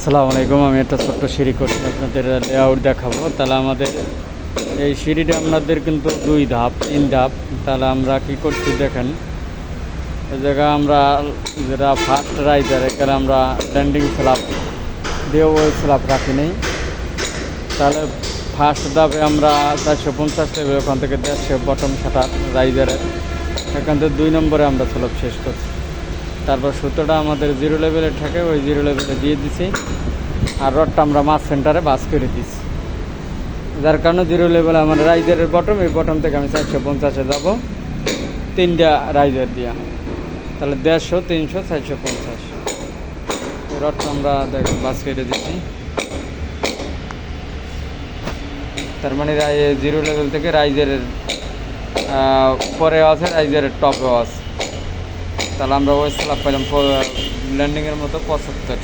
আসসালামু আলাইকুম, আমি একটা ছোট্ট সিঁড়ি করছি, আপনাদের লেআউট দেখাবো। তাহলে আমাদের এই সিঁড়িটা আপনাদের কিন্তু দুই ধাপ, তিন ধাপ। তাহলে আমরা কি করছি দেখেন, এই জায়গায় আমরা যেটা ফার্স্ট রাইজার এখানে আমরা ল্যান্ডিং স্ল্যাব দিয়ে ওই স্ল্যাব রাখি নেই। তাহলে ফার্স্ট ধাপে আমরা চারশো পঞ্চাশ ওখান থেকে দেড়শো বটম শাটার রাইজারের এখান থেকে দুই নম্বরে আমরা স্ল্যাব শেষ করছি। তারপর সুতোটা আমাদের জিরো লেভেলে থাকে, ওই জিরো লেভেলে দিয়ে দিছি। আর রডটা আমরা মাছ সেন্টারে বাস করে দিছি। যার কারণে জিরো লেভেলে আমার রাইজারের বটম এই বটম থেকে আমি চারশো পঞ্চাশে যাব। তিনটা রাইজার দিয়া। তাহলে দেড়শো, তিনশো, চারশো পঞ্চাশ। রডটা আমরা দেখ, বাস কেটে দিচ্ছি তার মানে জিরো লেভেল থেকে রাইজারের পরেও আছে রাইজারের টপেও আছে। তাহলে আমরা ওই স্ল্যাব পাইলাম ল্যান্ডিংয়ের মতো পঁচাত্তর।